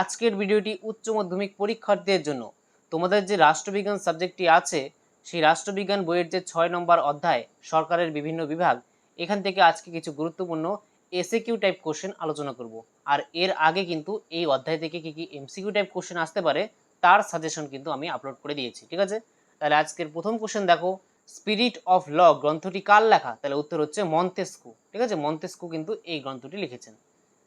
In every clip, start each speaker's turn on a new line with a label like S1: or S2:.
S1: আজকের ভিডিওটি উচ্চ মাধ্যমিক পরীক্ষার্থীদের জন্য। তোমাদের যে রাষ্ট্রবিজ্ঞান সাবজেক্টটি আছে, সেই রাষ্ট্রবিজ্ঞান বইয়ের যে ছয় নম্বর অধ্যায়, সরকারের বিভিন্ন বিভাগ, এখান থেকে আজকে কিছু গুরুত্বপূর্ণ এসএকিউ টাইপ কোশ্চেন আলোচনা করব। আর এর আগে কিন্তু এই অধ্যায় থেকে কী কি এমসিকিউ টাইপ কোশ্চেন আসতে পারে, তার সাজেশন কিন্তু আমি আপলোড করে দিয়েছি, ঠিক আছে? তাহলে আজকের প্রথম কোশ্চেন দেখো, স্পিরিট অফ ল গ্রন্থটি কার লেখা? তাহলে উত্তর হচ্ছে মন্তেস্কু, ঠিক আছে? মন্তেস্কু কিন্তু এই গ্রন্থটি লিখেছেন।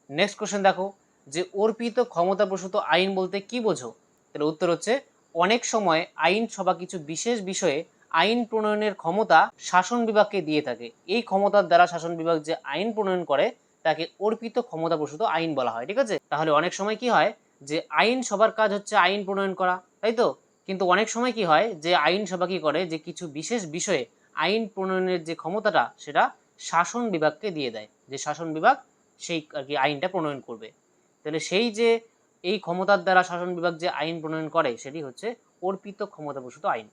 S1: নেক্সট কোশ্চেন দেখো যে অর্পিত ক্ষমতাপ্রসূত আইন বলতে কি বোঝো? তাহলে উত্তর হচ্ছে, অনেক সময় আইন সভা কিছু বিশেষ বিষয়ে আইন প্রণয়নের ক্ষমতা শাসন বিভাগকে দিয়ে থাকে। এই ক্ষমতার দ্বারা শাসন বিভাগ যে আইন প্রণয়ন করে, তাকে অর্পিত ক্ষমতাপ্রসূত আইন বলা হয়, ঠিক আছে? তাহলে অনেক সময় কি হয় যে আইন সবার কাজ হচ্ছে আইন প্রণয়ন করা, তাই তো? কিন্তু অনেক সময় কি হয় যে আইন সভা কি করে যে কিছু বিশেষ বিষয়ে আইন প্রণয়নের যে ক্ষমতাটা, সেটা শাসন বিভাগকে দিয়ে দেয়। যে শাসন বিভাগ সেই আর কি আইনটা প্রণয়ন করবে। তাহলে সেই যে এই ক্ষমতার দ্বারা শাসন বিভাগ যে আইন প্রণয়ন করে, সেটি হচ্ছে অর্পিত ক্ষমতাপ্রসূত আইন।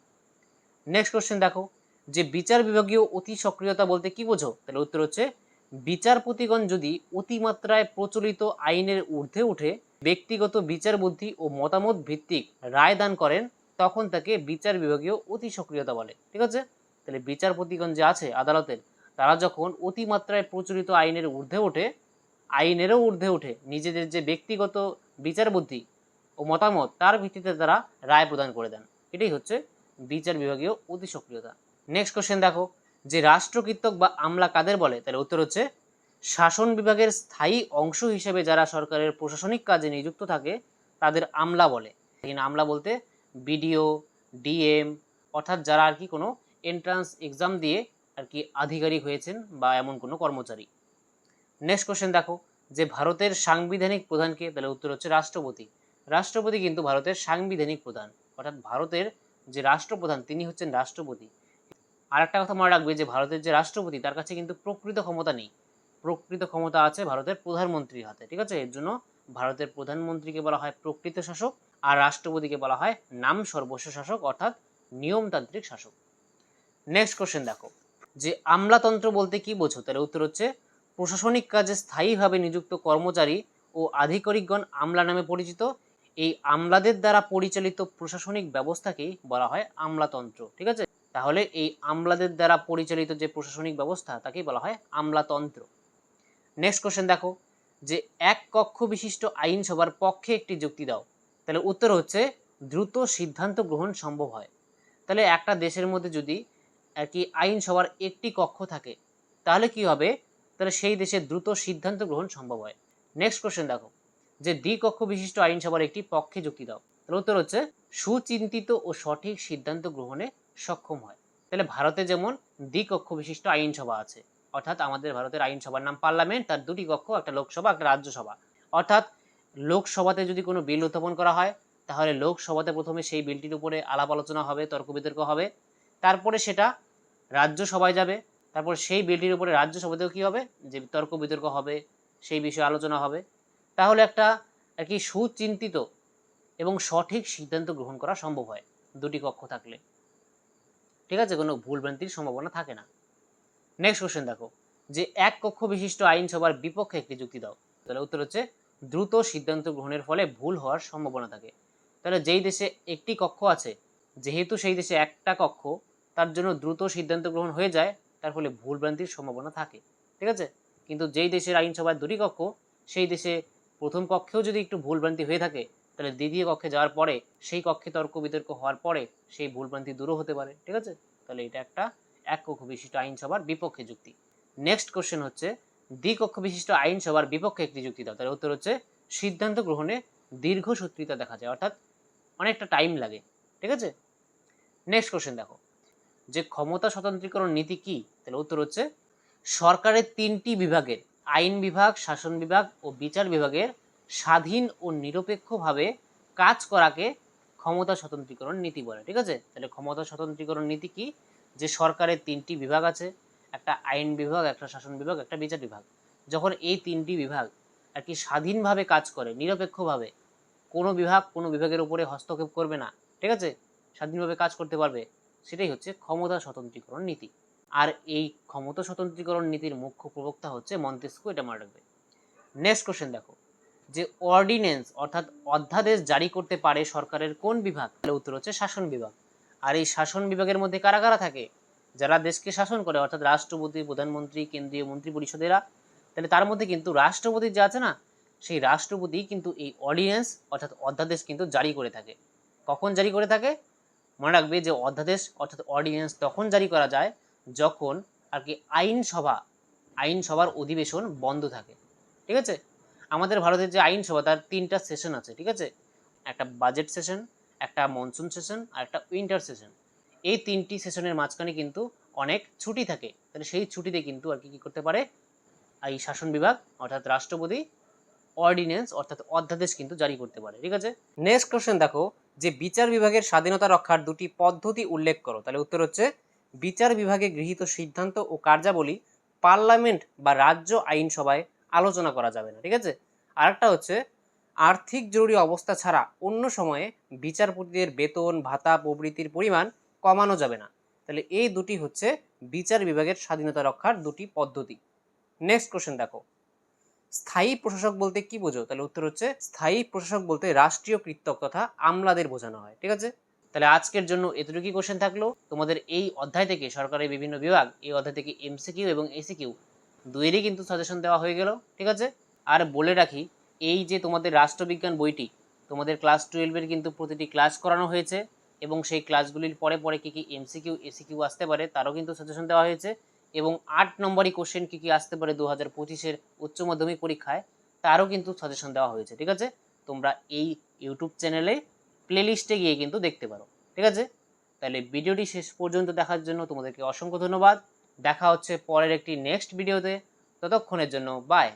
S1: নেক্সট কোশ্চেন দেখো, যে বিচার বিভাগীয় অতি সক্রিয়তা বলতে কি বোঝো? তাহলে উত্তর হচ্ছে, বিচারপতিগণ যদি অতিমাত্রায় প্রচলিত আইনের ঊর্ধ্বে উঠে ব্যক্তিগত বিচার বুদ্ধি ও মতামত ভিত্তিক রায় দান করেন, তখন তাকে বিচার বিভাগীয় অতি সক্রিয়তা বলে। ঠিক আছে? তাহলে বিচারপতিগণ যে আছে আদালতের তারা যখন অতিমাত্রায় প্রচলিত আইনের ঊর্ধ্বে ওঠে আইনেরও ঊর্ধ্বে উঠে নিজেদের যে ব্যক্তিগত বিচার বুদ্ধি ও মতামত, তার ভিত্তিতে তারা রায় প্রদান করে দেন। এটাই হচ্ছে বিচার বিভাগীয় অতি সক্রিয়তা। নেক্সট কোশ্চেন দেখো। যে রাষ্ট্রকৃতক বা আমলা কাদের বলে? তাহলে উত্তর হচ্ছে, শাসন বিভাগের স্থায়ী অংশ হিসেবে যারা সরকারের প্রশাসনিক কাজে নিযুক্ত থাকে, তাদের আমলা বলে। আমলা বলতে বিডিও, ডিএম, অর্থাৎ যারা আর কি কোনো এন্ট্রান্স এক্সাম দিয়ে আর কি আধিকারিক হয়েছেন বা এমন কোনো কর্মচারী। নেক্সট কোশ্চেন দেখো, যে ভারতের সাংবিধানিক প্রধানকে, তাহলে উত্তর হচ্ছে রাষ্ট্রপতি। রাষ্ট্রপতি কিন্তু ভারতের সাংবিধানিক প্রধান, অর্থাৎ ভারতের যে রাষ্ট্রপ্রধান, তিনি হচ্ছেন রাষ্ট্রপতি। আর একটা কথা মনে রাখবে যে ভারতের যে রাষ্ট্রপতি, তার কাছে কিন্তু প্রকৃত ক্ষমতা নেই। প্রকৃত ক্ষমতা আছে ভারতের প্রধানমন্ত্রীর হাতে, ঠিক আছে? এর জন্য ভারতের প্রধানমন্ত্রীকে বলা হয় প্রকৃত শাসক আর রাষ্ট্রপতিকে বলা হয় নাম সর্বস্ব শাসক, অর্থাৎ নিয়মতান্ত্রিক শাসক। নেক্সট কোশ্চেন দেখো, যে আমলাতন্ত্র বলতে কি বোঝো? তাহলে উত্তর হচ্ছে প্রশাসনিক কাজে স্থায়ীভাবে নিযুক্ত কর্মচারী ও আধিকারিকগণ আমলা নামে পরিচিত। এই আমলাদের দ্বারা পরিচালিত প্রশাসনিক ব্যবস্থাকেই বলা হয় আমলাতন্ত্র, ঠিক আছে? তাহলে এই আমলাদের দ্বারা পরিচালিত যে প্রশাসনিক ব্যবস্থা, তাকেই বলা হয় আমলাতন্ত্র। নেক্সট কোশ্চেন দেখো, যে এক কক্ষ বিশিষ্ট আইনসভার পক্ষে একটি যুক্তি দাও। তাহলে উত্তর হচ্ছে, দ্রুত সিদ্ধান্ত গ্রহণ সম্ভব হয়। তাহলে একটা দেশের মধ্যে যদি আর কি আইনসভার একটি কক্ষ থাকে, তাহলে কি হবে? তাহলে সেই দেশে দ্রুত সিদ্ধান্ত গ্রহণ সম্ভব হয়। নেক্সট কোশ্চেন দেখো, যে দ্বিকক্ষ বিশিষ্ট আইনসভার একটি পক্ষে যুক্তি দাও। তাহলে উত্তর হচ্ছে, সুচিন্তিত ও সঠিক সিদ্ধান্ত গ্রহণে সক্ষম হয়। তাহলে ভারতে যেমন দ্বিকক্ষ বিশিষ্ট আইনসভা আছে, অর্থাৎ আমাদের ভারতের আইনসভার নাম পার্লামেন্ট, তার দুটি কক্ষ, একটা লোকসভা, একটা রাজ্যসভা। অর্থাৎ লোকসভাতে যদি কোনো বিল উত্থাপন করা হয়, তাহলে লোকসভাতে প্রথমে সেই বিলটির উপরে আলাপ আলোচনা হবে, তর্ক বিতর্ক হবে। তারপরে সেটা রাজ্যসভায় যাবে তারপর সেই বিলটির উপরে রাজ্যসভাতেও কী হবে? যে তর্ক বিতর্ক হবে, সেই বিষয়ে আলোচনা হবে। তাহলে একটা, আর কি সুচিন্তিত এবং সঠিক সিদ্ধান্ত গ্রহণ করা সম্ভব হয় দুটি কক্ষ থাকলে। ঠিক আছে? কোনো ভুলভ্রান্তির সম্ভাবনা থাকে না। নেক্সট কোশ্চেন দেখো। যে এক কক্ষ বিশিষ্ট আইনসভার বিপক্ষে একটি যুক্তি দাও। তাহলে উত্তর হচ্ছে, দ্রুত সিদ্ধান্ত গ্রহণের ফলে ভুল হওয়ার সম্ভাবনা থাকে। তাহলে যেই দেশে একটি কক্ষ আছে, যেহেতু সেই দেশে একটা কক্ষ, তার জন্য দ্রুত সিদ্ধান্ত গ্রহণ হয়ে যায় তার ফলে ভুলভ্রান্তির সম্ভাবনা থাকে, ঠিক আছে? কিন্তু যেই দেশের আইনসভায় দুটি কক্ষ, সেই দেশে প্রথম কক্ষেও যদি একটু ভুলভ্রান্তি হয়ে থাকে, তাহলে দ্বিতীয় কক্ষে যাওয়ার পরে, সেই কক্ষে তর্ক বিতর্ক হওয়ার পরে সেই ভুলভ্রান্তি দূরও হতে পারে, ঠিক আছে? তাহলে এটা একটা এক কক্ষ বিশিষ্ট আইনসভার বিপক্ষে যুক্তি। নেক্সট কোশ্চেন হচ্ছে, দ্বিকক্ষ বিশিষ্ট আইনসভার বিপক্ষে একটি যুক্তি দাও। তাহলে উত্তর হচ্ছে, সিদ্ধান্ত গ্রহণে দীর্ঘ সূত্রিতা দেখা যায়, অর্থাৎ অনেকটা টাইম লাগে, ঠিক আছে? নেক্সট কোশ্চেন দেখো। যে ক্ষমতা স্বতন্ত্রীকরণ নীতি কি? তাহলে উত্তর হচ্ছে সরকারের তিনটি বিভাগের, আইন বিভাগ, শাসন বিভাগ ও বিচার বিভাগের স্বাধীন ও নিরপেক্ষভাবে কাজ করাকে ক্ষমতা স্বতন্ত্রীকরণ নীতি বলে, ঠিক আছে? তাহলে ক্ষমতা স্বতন্ত্রীকরণ নীতি কি? যে সরকারের তিনটি বিভাগ আছে, একটা আইন বিভাগ, একটা শাসন বিভাগ, একটা বিচার বিভাগ। যখন এই তিনটি বিভাগ আর কি স্বাধীনভাবে কাজ করে, নিরপেক্ষভাবে, কোনো বিভাগ কোনো বিভাগের উপরে হস্তক্ষেপ করবে না, ঠিক আছে? স্বাধীনভাবে কাজ করতে পারবে। সেটাই হচ্ছে ক্ষমতা স্বতন্ত্রীকরণ নীতি। আর এই ক্ষমতা স্বতন্ত্রীকরণ নীতির মুখ্য প্রবক্তা হচ্ছে মন্তেস্কু, এটা মনে রাখবে নেক্সট কোশ্চেন দেখো। যে অর্ডিনেন্স অর্থাৎ অধ্যাদেশ জারি করতে পারে সরকারের কোন বিভাগ? তাহলে উত্তর হচ্ছে শাসন বিভাগ। আর এই শাসন বিভাগের মধ্যে কারা কারা থাকে? যারা দেশকে শাসন করে, অর্থাৎ রাষ্ট্রপতি, প্রধানমন্ত্রী, কেন্দ্রীয় মন্ত্রী পরিষদেরা, তাহলে তার মধ্যে কিন্তু রাষ্ট্রপতি যে আছে না, সেই রাষ্ট্রপতি কিন্তু এই অর্ডিন্যান্স অর্থাৎ অধ্যাদেশ কিন্তু জারি করে থাকে। কখন জারি করে থাকে? মনে রাখবে যে অধ্যাদেশ অর্থাৎ অর্ডিন্যান্স তখন জারি করা যায় যখন আর কি আইনসভা আইনসভার অধিবেশন বন্ধ থাকে। ঠিক আছে? আমাদের ভারতের যে আইনসভা তার তিনটা সেশন আছে, ঠিক আছে? একটা বাজেট সেশন একটা মনসুন সেশন আর একটা উইন্টার সেশন এই তিনটি সেশনের মাঝখানে কিন্তু অনেক ছুটি থাকে। তাহলে সেই ছুটিতে কিন্তু আর কি, কী করতে পারে? এই শাসন বিভাগ অর্থাৎ রাষ্ট্রপতি অর্ডিন্যান্স অর্থাৎ অধ্যাদেশ কিন্তু জারি করতে পারে। ঠিক আছে? নেক্সট কোশ্চেন দেখো। যে বিচার বিভাগের স্বাধীনতা রক্ষার দুটি পদ্ধতি উল্লেখ করো। তাহলে উত্তর হচ্ছে, বিচার বিভাগে গৃহীত সিদ্ধান্ত ও কার্যাবলী পার্লামেন্ট বা রাজ্য আইনসভায় আলোচনা করা যাবে না, ঠিক আছে? আরেকটা হচ্ছে, আর্থিক জরুরি অবস্থা ছাড়া অন্য সময়ে বিচারপতিদের বেতন, ভাতা প্রভৃতির পরিমাণ কমানো যাবে না। তাহলে এই দুটি হচ্ছে বিচার বিভাগের স্বাধীনতা রক্ষার দুটি পদ্ধতি। নেক্সট কোশ্চেন দেখো। স্থায়ী প্রশাসক বলতে কি বোঝো? তাহলে উত্তর হচ্ছে স্থায়ী প্রশাসক বলতে রাষ্ট্রীয় কৃতক তথা আমলাদের বোঝানো হয়, ঠিক আছে? তাহলে আজকের জন্য এতটুকুই কোশ্চেন থাকল। তোমাদের এই অধ্যায় থেকে সরকারের বিভিন্ন বিভাগ, এই অধ্যায় থেকে এমসিকিউ এবং এসিকিউ দুয়েরই কিন্তু সাজেশন দেওয়া হয়ে গেল, ঠিক আছে? আর বলে রাখি, এই যে তোমাদের রাষ্ট্রবিজ্ঞান বইটি, তোমাদের ক্লাস টুয়েলভের কিন্তু প্রতিটি ক্লাস করানো হয়েছে এবং সেই ক্লাসগুলির পরে পরে কী কী এমসিকিউ এসিকিউ আসতে পারে, তারও কিন্তু সাজেশন দেওয়া হয়েছে। এবং আট নম্বরই কোশ্চেন কী কী আসতে পারে দু হাজার পঁচিশের উচ্চ মাধ্যমিক পরীক্ষায়, তারও কিন্তু সাজেশন দেওয়া হয়েছে, ঠিক আছে? তোমরা এই ইউটিউব চ্যানেলে প্লেলিস্টে গিয়ে কিন্তু দেখতে পারো, ঠিক আছে? তাহলে ভিডিওটি শেষ পর্যন্ত দেখার জন্য তোমাদেরকে অসংখ্য ধন্যবাদ। দেখা হচ্ছে পরের একটি নেক্সট ভিডিওতে ততক্ষণের জন্য বাই